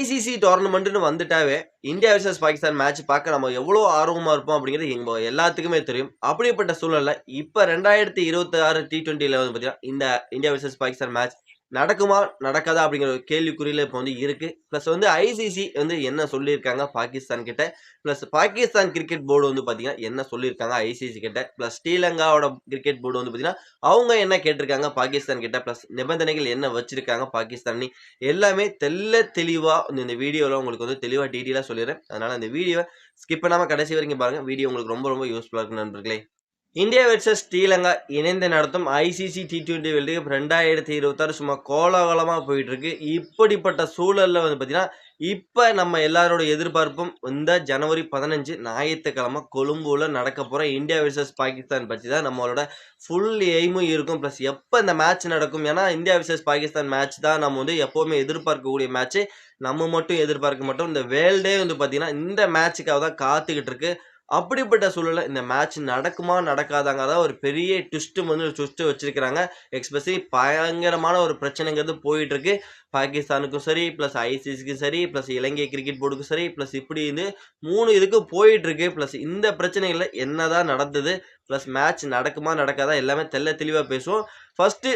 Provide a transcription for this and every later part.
ICC டோர்னமெண்ட்னு வந்துட்டாவே India versus Pakistan match பார்க்க நம்ம எவ்வளோ ஆர்வமாக இருப்போம் அப்படிங்கிறது எங்க எல்லாத்துக்குமே தெரியும். அப்படிப்பட்ட சூழ்நிலை இப்போ ரெண்டாயிரத்தி இருபத்தி ஆறு டி டுவெண்ட்டியில் வந்து பார்த்தீங்கன்னா இந்த இந்தியா வர்சஸ் பாகிஸ்தான் மேட்ச் நடக்குமா நடக்காதா அப்படிங்கிற ஒரு கேள்விக்குறியில் இப்போ வந்து இருக்குது ப்ளஸ் வந்து ஐசிசி வந்து என்ன சொல்லியிருக்காங்க பாகிஸ்தான் கிட்ட? ப்ளஸ் பாகிஸ்தான் கிரிக்கெட் போர்டு வந்து பார்த்தீங்கன்னா என்ன சொல்லியிருக்காங்க ஐசிசி கிட்ட? ப்ளஸ் ஸ்ரீலங்காவோட கிரிக்கெட் போர்டு வந்து பார்த்தீங்கன்னா அவங்க என்ன கேட்டிருக்காங்க பாகிஸ்தான் கிட்ட? ப்ளஸ் நிபந்தனைகள் என்ன வச்சிருக்காங்க பாகிஸ்தான்? எல்லாமே தெல்ல தெளிவாக இந்த வீடியோவில் உங்களுக்கு வந்து தெளிவாக டீட்டெயிலாக சொல்லிடுறேன். அதனால் இந்த வீடியோவை ஸ்கிப் பண்ணாமல் கடைசி வரைக்கும் பாருங்கள் வீடியோ உங்களுக்கு ரொம்ப ரொம்ப யூஸ்ஃபுல்லாக இருக்கும் நண்பர்களே. இந்தியா வெர்சஸ் ஸ்ரீலங்கா இணைந்து நடத்தும் ICC T twenty world cup ரெண்டாயிரத்தி இருபத்தாறு சும்மா கோலாகலமாக போயிட்டுருக்கு. இப்படிப்பட்ட சூழலில் வந்து பார்த்திங்கன்னா இப்போ நம்ம எல்லாரோட எதிர்பார்ப்பும் இந்த ஜனவரி பதினஞ்சு ஞாயிற்றுக்கிழமை கொழும்புவில் நடக்க போகிற இந்தியா வெர்சஸ் பாகிஸ்தான் பற்றி தான் நம்மளோட ஃபுல் எய்மும் இருக்கும். ப்ளஸ் எப்போ இந்த மேட்ச் நடக்கும்? ஏன்னா இந்தியா வெர்சஸ் பாகிஸ்தான் மேட்ச் தான் நம்ம வந்து எப்போவுமே எதிர்பார்க்கக்கூடிய மேட்ச்சு நம்ம மட்டும் எதிர்பார்க்க மாட்டோம். இந்த வேர்ல்டே வந்து பார்த்தீங்கன்னா இந்த மேட்சுக்காக தான் காத்துக்கிட்டு இருக்குது அப்படிப்பட்ட சூழலில் இந்த மேட்ச் நடக்குமா நடக்காதாங்க தான் ஒரு பெரிய ட்விஸ்ட்டு வந்து ட்விஸ்ட்டு வச்சுருக்கிறாங்க. எக்ஸ்பெஷலி பயங்கரமான ஒரு பிரச்சனைங்கிறது போயிட்டுருக்கு பாகிஸ்தானுக்கும் சரி ப்ளஸ் ஐசிசிக்கும் சரி ப்ளஸ் இலங்கை கிரிக்கெட் போர்டுக்கும் சரி ப்ளஸ் இப்படி இது மூணு இதுக்கு போயிட்டுருக்கு. ப்ளஸ் இந்த பிரச்சனைகளில் என்னதான் நடந்தது ப்ளஸ் மேட்ச் நடக்குமா நடக்காதா எல்லாமே தெல்ல தெளிவாக பேசுவோம். ஃபஸ்ட்டு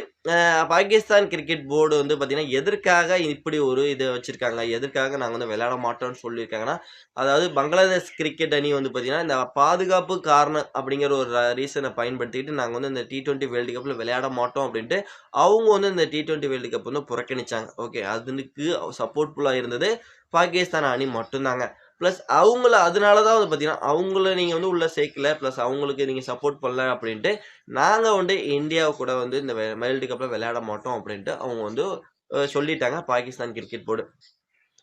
பாகிஸ்தான் கிரிக்கெட் போர்டு வந்து பார்த்திங்கன்னா எதற்காக இப்படி ஒரு இதை வச்சுருக்காங்க? எதற்காக நாங்கள் வந்து விளையாட மாட்டோம்னு சொல்லியிருக்காங்கன்னா அதாவது பங்களாதேஷ் கிரிக்கெட் அணி வந்து பார்த்திங்கன்னா இந்த பாதுகாப்பு காரணம் அப்படிங்கிற ஒரு ரீசனை பயன்படுத்திக்கிட்டு நாங்கள் வந்து இந்த டி டுவெண்ட்டி வேர்ல்டு கப்பில் விளையாட மாட்டோம் அப்படின்ட்டு அவங்க வந்து இந்த டி டுவெண்ட்டி வேர்ல்டு கப் வந்து புறக்கணிச்சாங்க. ஓகே அதுக்கு சப்போர்ட்ஃபுல்லாக இருந்தது பாகிஸ்தான் அணி மட்டும்தாங்க. ப்ளஸ் அவங்கள அதனால தான் வந்து பார்த்தீங்கன்னா அவங்கள நீங்கள் வந்து உள்ளே சேர்க்கல. ப்ளஸ் அவங்களுக்கு நீங்கள் சப்போர்ட் பண்ணல அப்படின்ட்டு நாங்கள் வந்து இந்தியாவை கூட வந்து இந்த வேர்ல்டு கப்பில் விளையாட மாட்டோம் அப்படின்ட்டு அவங்க வந்து சொல்லிட்டாங்க Pakistan cricket board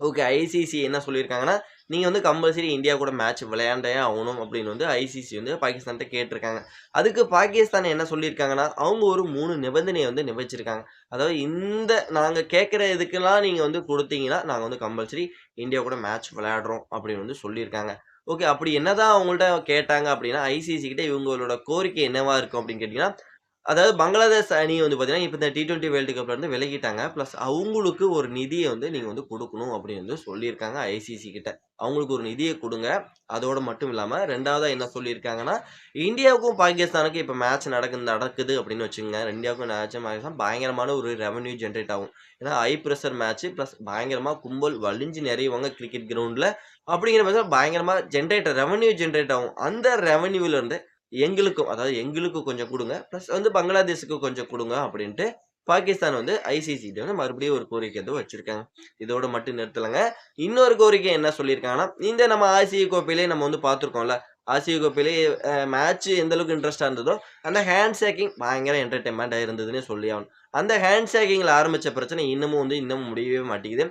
okay ICC என்ன சொல்லியிருக்காங்கன்னா நீங்கள் வந்து கம்பல்சரி இந்தியா கூட மேட்ச் விளையாண்டே ஆகணும் அப்படின்னு வந்து ஐசிசி வந்து பாகிஸ்தான்கிட்ட கேட்டிருக்காங்க. அதுக்கு பாகிஸ்தான் என்ன சொல்லியிருக்காங்கன்னா அவங்க ஒரு மூணு நிபந்தனையை வந்து நிபந்தச்சிருக்காங்க அதாவது இந்த நாங்கள் கேட்குற இதுக்கெல்லாம் நீங்கள் வந்து கொடுத்தீங்கன்னா நாங்கள் வந்து கம்பல்சரி இந்தியா கூட மேட்ச் விளையாடுறோம் அப்படின்னு வந்து சொல்லியிருக்காங்க. ஓகே அப்படி என்னதான் அவங்கள்ட்ட கேட்டாங்க அப்படின்னா ஐசிசி கிட்ட இவங்களோட கோரிக்கை என்னவா இருக்கும் அப்படின்னு கேட்டிங்கன்னா அதாவது பங்களாதேஷ் அணி வந்து பார்த்தீங்கன்னா இப்போ இந்த டி டுவெண்ட்டி வேர்ல்டு கப்பில் இருந்து விலகிட்டாங்க. ப்ளஸ் அவங்களுக்கு ஒரு நிதியை வந்து நீங்கள் வந்து கொடுக்கணும் அப்படின்னு வந்து சொல்லியிருக்காங்க ஐசிசி கிட்ட. அவங்களுக்கு ஒரு நிதியை கொடுங்க. அதோடு மட்டும் இல்லாமல் ரெண்டாவதாக என்ன சொல்லியிருக்காங்கன்னா இந்தியாவுக்கும் பாகிஸ்தானுக்கும் இப்போ மேட்ச் நடக்குது நடக்குது அப்படின்னு வச்சுக்கோங்க. இந்தியாவுக்கும் மேட்ச் பாகிஸ்தான் பயங்கரமான ஒரு ரெவன்யூ ஜென்ரேட் ஆகும். ஏன்னா ஹை ப்ரெஷர் மேட்ச் ப்ளஸ் பயங்கரமாக கும்பல் வலிஞ்சு நிறையவங்க கிரிக்கெட் கிரவுண்டில் அப்படிங்கிற பட்சம் பயங்கரமாக ஜென்ரேட் ரெவன்யூ ஜென்ரேட் ஆகும். அந்த ரெவன்யூவிலேருந்து எங்களுக்கும் அதாவது எங்களுக்கும் கொஞ்சம் கொடுங்க. ப்ளஸ் வந்து பங்களாதேஷுக்கு கொஞ்சம் கொடுங்க அப்படின்ட்டு பாகிஸ்தான் வந்து ஐசிசி வந்து மறுபடியும் ஒரு கோரிக்கை வந்து வச்சுருக்காங்க. இதோட மட்டும் நிறுத்தலைங்க. இன்னொரு கோரிக்கை என்ன சொல்லியிருக்காங்கன்னா இந்த நம்ம ஆசிய கோப்பையிலே நம்ம வந்து பார்த்துருக்கோம்ல. ஆசிய கோப்பையிலே மேட்ச் எந்த அளவுக்கு இன்ட்ரெஸ்டாக இருந்ததோ அந்த ஹேண்ட் ஷேக்கிங் பயங்கர என்டர்டைன்மெண்ட்டாக இருந்ததுன்னு சொல்லி ஆகணும். அந்த ஹேண்ட் ஷேக்கிங்கில் ஆரம்பித்த பிரச்சனை இன்னமும் வந்து இன்னமும் முடியவே மாட்டேங்குது.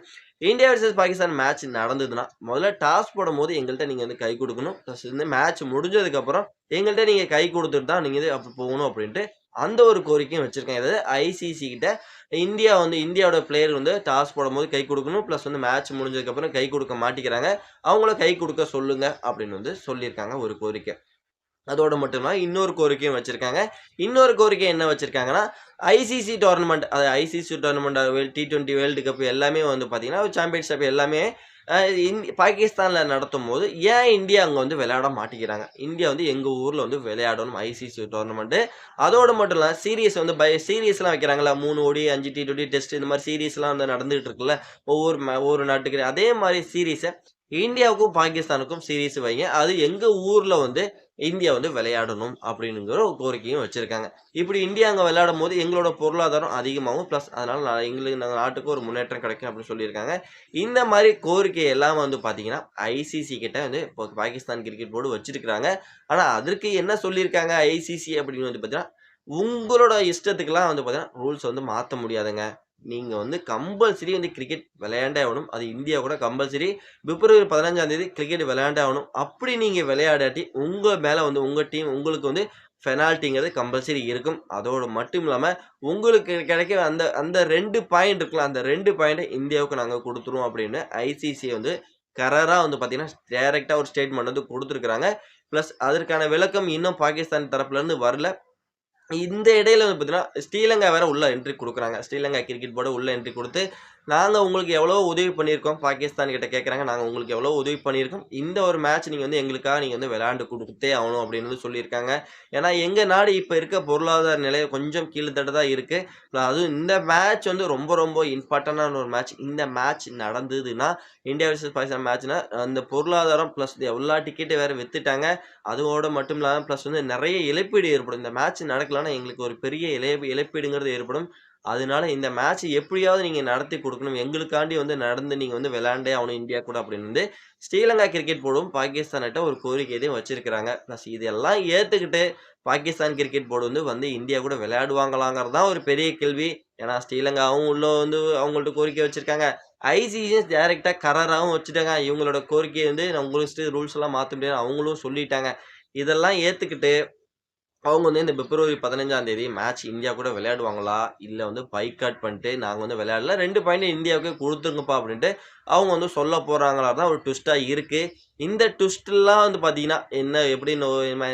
இந்தியா வர்சஸ் பாகிஸ்தான் மேட்ச் நடந்ததுன்னா முதல்ல டாஸ் போடும்போது எங்கள்கிட்ட நீங்கள் வந்து கை கொடுக்கணும். ப்ளஸ் வந்து மேட்ச் முடிஞ்சதுக்கப்புறம் எங்கள்கிட்ட நீங்கள் கை கொடுத்துட்டு தான் நீங்கள் இது அப்போ போகணும் அப்படின்ட்டு அந்த ஒரு கோரிக்கையும் வச்சுருக்காங்க அதாவது ஐசிசி கிட்ட இந்தியா வந்து இந்தியாவோட பிளேயர் வந்து டாஸ் போடும்போது கை கொடுக்கணும். ப்ளஸ் வந்து மேட்ச் முடிஞ்சதுக்கப்புறம் கை கொடுக்க மாட்டேங்கிறாங்க. அவங்கள கை கொடுக்க சொல்லுங்கள் அப்படின்னு வந்து சொல்லியிருக்காங்க ஒரு கோரிக்கை. அதோடு மட்டும் இன்னொரு கோரிக்கையும் வச்சுருக்காங்க. இன்னொரு கோரிக்கை என்ன வச்சுருக்காங்கன்னா ஐசிசி டோர்னமெண்ட் அது ICC tournament T twenty world cup எல்லாமே வந்து பார்த்திங்கன்னா சாம்பியன்ஷிப் எல்லாமே அஹ், பாகிஸ்தானில் நடத்தும் போது ஏன் இந்தியா அங்கே வந்து விளையாட மாட்டேங்கிறாங்க? இந்தியா வந்து எங்கள் ஊரில் வந்து விளையாடணும் ஐசிசி டோர்னமெண்ட்டு அதோடு மட்டும் இல்லாமல் சீரியஸ் வந்து பை சீரியஸ்லாம் வைக்கிறாங்களா மூணு ஓடி அஞ்சு டி டுவெண்ட்டி டெஸ்ட் இந்த மாதிரி சீரியஸ்லாம் வந்து நடந்துகிட்டு இருக்குல்ல ஒவ்வொரு ஒவ்வொரு நாட்டுக்கு அதே மாதிரி சீரியஸை இந்தியாவுக்கும் பாகிஸ்தானுக்கும் சீரீஸ் வைங்க. அது எங்கள் ஊரில் வந்து இந்தியா வந்து விளையாடணும் அப்படிங்கிற ஒரு கோரிக்கையும் வச்சுருக்காங்க. இப்படி இந்தியா அங்கே விளையாடும் போது எங்களோட பொருளாதாரம் அதிகமாகும். ப்ளஸ் அதனால் நான் எங்களுக்கு நாங்கள் நாட்டுக்கு ஒரு முன்னேற்றம் கிடைக்கும் அப்படின்னு சொல்லியிருக்காங்க. இந்த மாதிரி கோரிக்கை எல்லாம் வந்து பார்த்தீங்கன்னா ஐசிசி கிட்ட வந்து இப்போ பாகிஸ்தான் கிரிக்கெட் போர்டு வச்சிருக்கிறாங்க. ஆனால் அதற்கு என்ன சொல்லியிருக்காங்க ஐசிசி அப்படின்னு வந்து பார்த்தீங்கன்னா உங்களோட இஷ்டத்துக்கெல்லாம் வந்து பார்த்தீங்கன்னா ரூல்ஸ் வந்து மாற்ற முடியாதுங்க. நீங்கள் வந்து கம்பல்சரி வந்து கிரிக்கெட் விளையாண்டே ஆகணும். அது இந்தியா கூட கம்பல்சரி பிப்ரவரி பதினஞ்சாம் தேதி கிரிக்கெட் விளையாண்டே ஆகணும். அப்படி நீங்கள் விளையாடாட்டி உங்கள் மேலே வந்து உங்கள் டீம் உங்களுக்கு வந்து பெனால்ட்டிங்கிறது கம்பல்சரி இருக்கும். அதோடு மட்டும் இல்லாமல் உங்களுக்கு கிடைக்க அந்த அந்த ரெண்டு பாயிண்ட் இருக்குல்ல அந்த ரெண்டு பாயிண்ட்டை இந்தியாவுக்கு நாங்கள் கொடுத்துருவோம் அப்படின்னு ஐசிசி வந்து கரராக வந்து பார்த்தீங்கன்னா டேரெக்டாக ஒரு ஸ்டேட்மெண்ட் வந்து கொடுத்துருக்குறாங்க. ப்ளஸ் அதற்கான விளக்கம் இன்னும் பாகிஸ்தான் தரப்புலேருந்து வரல. இந்த இடையில வந்து பார்த்தீங்கன்னா ஸ்ரீலங்கா வேற உள்ள என்ட்ரி கொடுக்குறாங்க. ஸ்ரீலங்கா கிரிக்கெட் போர்டு உள்ள என்ட்ரி கொடுத்து நாங்கள் உங்களுக்கு எவ்வளோ உதவி பண்ணியிருக்கோம் பாகிஸ்தான் கிட்ட கேட்குறாங்க. நாங்கள் உங்களுக்கு எவ்வளோ உதவி பண்ணியிருக்கோம். இந்த ஒரு மேட்ச் நீங்கள் வந்து எங்களுக்காக நீங்கள் வந்து விளையாண்டு கொடுத்தே ஆகணும் அப்படின்னு வந்து சொல்லியிருக்காங்க. ஏன்னா எங்கள் நாடு இப்போ இருக்க பொருளாதார நிலை கொஞ்சம் கீழ்த்தட்ட தான் இருக்குது அதுவும் இந்த மேட்ச் வந்து ரொம்ப ரொம்ப இம்பார்ட்டண்டான ஒரு மேட்ச். இந்த மேட்ச் நடந்ததுன்னா இந்தியா வர்சஸ் பாகிஸ்தான் மேட்ச்னா அந்த பொருளாதாரம் ப்ளஸ் எல்லா டிக்கெட்டும் வேறு விற்றுட்டாங்க அதோட மட்டும் இல்லாமல் ப்ளஸ் வந்து நிறைய இழப்பீடு ஏற்படும். இந்த மேட்ச் நடக்கலன்னா எங்களுக்கு ஒரு பெரிய இழப்பு இழப்பீடுங்கிறது ஏற்படும். அதனால இந்த மேட்ச் எப்படியாவது நீங்க நடத்தி கொடுக்கணும் எங்களுக்காண்டி வந்து நடந்து நீங்க வந்து விளையாண்டே ஆகணும் இந்தியா கூட அப்படின்னு வந்து ஸ்ரீலங்கா கிரிக்கெட் போர்டும் பாகிஸ்தான்கிட்ட ஒரு கோரிக்கை எதையும் வச்சிருக்கிறாங்க. பிளஸ் இதெல்லாம் ஏத்துக்கிட்டு பாகிஸ்தான் கிரிக்கெட் போர்டு வந்து வந்து இந்தியா கூட விளையாடுவாங்களாங்கிறது தான் ஒரு பெரிய கேள்வி. ஏன்னா ஸ்ரீலங்காவும் உள்ள வந்து அவங்கள்ட்ட கோரிக்கை வச்சிருக்காங்க. ஐசிசியும் டேரெக்டாக கரராகவும் வச்சுட்டாங்க. இவங்களோட கோரிக்கையை வந்து உங்க உங்களுக்கு ரூல்ஸ் எல்லாம் மாற்ற முடியாது அவங்களும் சொல்லிட்டாங்க. இதெல்லாம் ஏத்துக்கிட்டு அவங்க வந்து இந்த பிப்ரவரி 15ஆம் தேதி மேட்ச் இந்தியா கூட விளையாடுவாங்களா? இல்லை வந்து பாய்காட் பண்ணிட்டு நாங்கள் வந்து விளையாடல ரெண்டு பாயிண்ட் இந்தியாவுக்கு கொடுத்துருங்கப்பா அப்படின்ட்டு அவங்க வந்து சொல்ல போகிறாங்களா தான் ஒரு ட்விஸ்ட்டாக இருக்குது இந்த ட்விஸ்ட்லாம் வந்து பார்த்தீங்கன்னா, என்ன எப்படின்னு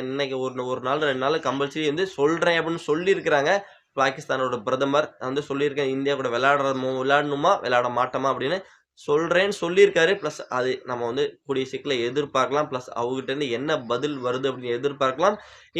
இன்னைக்கு ஒரு ஒரு நாள் ரெண்டு நாள் கம்பல்சரி வந்து சொல்கிறேன் அப்படின்னு சொல்லியிருக்கிறாங்க. பாகிஸ்தானோட பிரதமர் வந்து சொல்லியிருக்கேன். இந்தியா கூட விளையாடுற விளையாடணுமா? விளையாட மாட்டோமா? அப்படின்னு சொல்கிறேன்னு சொல்லியிருக்காரு. ப்ளஸ் அது நம்ம வந்து கூடிய சீக்கிரம் எதிர்பார்க்கலாம். ப்ளஸ் அவங்ககிட்டருந்து என்ன பதில் வருது அப்படின்னு எதிர்பார்க்கலாம்.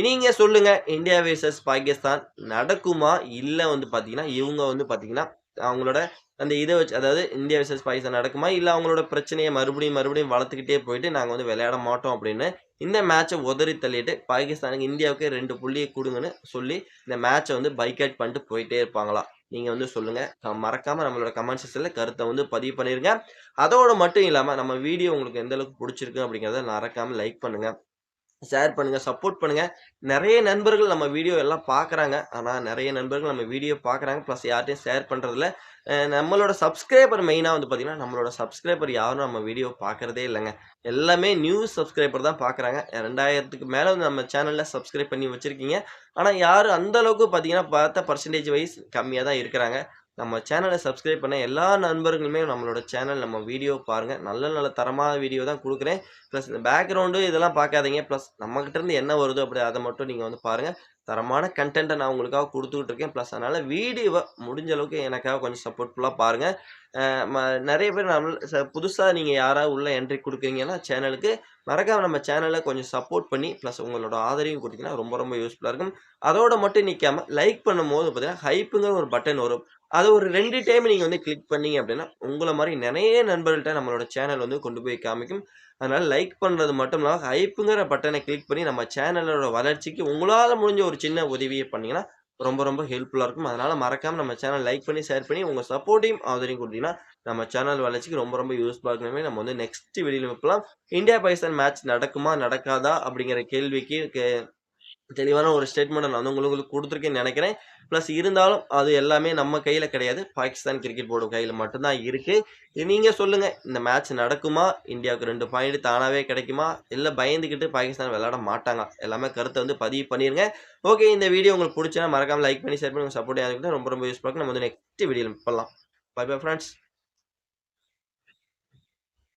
நீங்க சொல்லுங்க இந்தியா வேர்சஸ் பாகிஸ்தான் நடக்குமா? இல்லை வந்து பார்த்தீங்கன்னா, இவங்க வந்து பார்த்தீங்கன்னா, அவங்களோட அந்த இதை வச்சு அதாவது இந்தியா வெர்சஸ் பாகிஸ்தான் நடக்குமா? இல்லை அவங்களோட பிரச்சனையை மறுபடியும் மறுபடியும் வளர்த்துக்கிட்டே போயிட்டு நாங்கள் வந்து விளையாட மாட்டோம் அப்படின்னு இந்த மேட்சை உதறி தள்ளிட்டு பாகிஸ்தானுக்கு இந்தியாவுக்கு ரெண்டு புள்ளியை கொடுங்கன்னு சொல்லி இந்த மேட்சை வந்து பைகாட் பண்ணிட்டு போயிட்டே இருப்பாங்களா? நீங்கள் வந்து சொல்லுங்கள் மறக்காமல் நம்மளோட கமெண்ட் செக்ஷனில் கருத்தை வந்து பதிவு பண்ணிருங்க. அதோடு மட்டும் இல்லாமல் நம்ம வீடியோ உங்களுக்கு எந்த அளவுக்கு பிடிச்சிருக்கு அப்படிங்கிறத மறக்காமல் லைக் பண்ணுங்கள் ஷேர் பண்ணுங்கள் சப்போர்ட் பண்ணுங்கள் நிறைய நண்பர்கள் நம்ம வீடியோ எல்லாம் பார்க்குறாங்க. ஆனால் நிறைய நண்பர்கள் நம்ம வீடியோ பார்க்குறாங்க. ப்ளஸ் யார்ட்டையும் ஷேர் பண்ணுறதில்ல நம்மளோட சப்ஸ்கிரைபர் மெயினாக வந்து பார்த்தீங்கன்னா, நம்மளோட சப்ஸ்கிரைபர் யாரும் நம்ம வீடியோ பார்க்குறதே இல்லைங்க எல்லாமே நியூ சப்ஸ்கிரைபர் தான் பார்க்குறாங்க. ரெண்டாயிரத்துக்கு மேலே வந்து நம்ம சேனலில் சப்ஸ்கிரைப் பண்ணி வச்சுருக்கீங்க ஆனால் யாரும் அந்த அளவுக்கு பார்த்தீங்கன்னா, பார்த்தா பர்சன்டேஜ் வைஸ் கம்மியாக தான் இருக்கிறாங்க. நம்ம சேனலை சப்ஸ்கிரைப் பண்ண எல்லா நண்பர்களுமே நம்மளோட சேனல் நம்ம வீடியோ பாருங்கள் நல்ல நல்ல தரமான வீடியோ தான் கொடுக்குறேன் ப்ளஸ் இந்த பேக்ரவுண்டு இதெல்லாம் பார்க்காதீங்க. ப்ளஸ் நம்மகிட்டருந்து என்ன வருதோ அப்படி அதை மட்டும் நீங்கள் வந்து பாருங்கள் தரமான கண்டென்ட்டை நான் உங்களுக்காக கொடுத்துக்கிட்டு இருக்கேன். ப்ளஸ் அதனால் வீடியோவை முடிஞ்ச அளவுக்கு எனக்காக கொஞ்சம் சப்போர்ட்ஃபுல்லாக பாருங்கள் ம நிறைய பேர் நம்ம ச நீங்கள் யாராவது உள்ள என்ட்ரி கொடுக்குறீங்கன்னா சேனலுக்கு மறக்காம நம்ம சேனலை கொஞ்சம் சப்போர்ட் பண்ணி ப்ளஸ் உங்களோட ஆதரவையும் கொடுத்தீங்கன்னா ரொம்ப ரொம்ப யூஸ்ஃபுல்லாக இருக்கும். அதோட மட்டும் நிற்காமல் லைக் பண்ணும்போது பார்த்தீங்கன்னா, ஹைப்புங்கிற ஒரு பட்டன் வரும். அது ஒரு ரெண்டு டைம் நீங்கள் வந்து கிளிக் பண்ணீங்க அப்படின்னா, உங்களை மாதிரி நிறைய நண்பர்கள்ட்ட நம்மளோட சேனல் வந்து கொண்டு போய் காமிக்கும். அதனால் லைக் பண்ணுறது மட்டும் இல்லாமல் ஹைப்புங்கிற பட்டனை கிளிக் பண்ணி நம்ம சேனலோட வளர்ச்சிக்கு உங்களால் முடிஞ்ச ஒரு சின்ன உதவியை பண்ணிங்கன்னா ரொம்ப ரொம்ப ஹெல்ப்ஃபுல்லாக இருக்கும். அதனால் மறக்காமல் நம்ம சேனல் லைக் பண்ணி, ஷேர் பண்ணி உங்கள் சப்போர்ட்டையும் ஆதரவையும் கொடுத்தீங்கன்னா நம்ம சேனல் வளர்ச்சிக்கு ரொம்ப ரொம்ப யூஸ்ஃபுல்லாக இருக்கும். நம்ம வந்து நெக்ஸ்ட் வெளியில் வைப்பலாம் இந்தியா பாகிஸ்தான் மேட்ச் நடக்குமா? நடக்காதா? அப்படிங்கிற கேள்விக்கு கே தெளிவான ஒரு ஸ்டேட்மெண்ட் நான் வந்து உங்களுக்கு கொடுத்துருக்கேன்னு நினைக்கிறேன் ப்ளஸ் இருந்தாலும் அது எல்லாமே நம்ம கையில் கிடையாது. பாகிஸ்தான் கிரிக்கெட் போர்டு கையில் மட்டும்தான் இருக்குது நீங்கள் சொல்லுங்கள் இந்த மேட்ச் நடக்குமா? இந்தியாவுக்கு ரெண்டு பாயிண்ட் தானாகவே கிடைக்குமா? இல்லை பயந்துக்கிட்டு பாகிஸ்தான் விளையாட மாட்டாங்க எல்லாமே கருத்தை வந்து பதிவு பண்ணிடுங்க ஓகே இந்த வீடியோ உங்களுக்கு பிடிச்சா மறக்காமல் லைக் பண்ணி, ஷேர் பண்ணி உங்கள் சப்போர்ட் எனக்கு ரொம்ப ரொம்ப யூஸ் இருக்கும். நம்ம வந்து நெக்ஸ்ட் வீடியோவில் பண்ணலாம் பை பை ஃப்ரெண்ட்ஸ்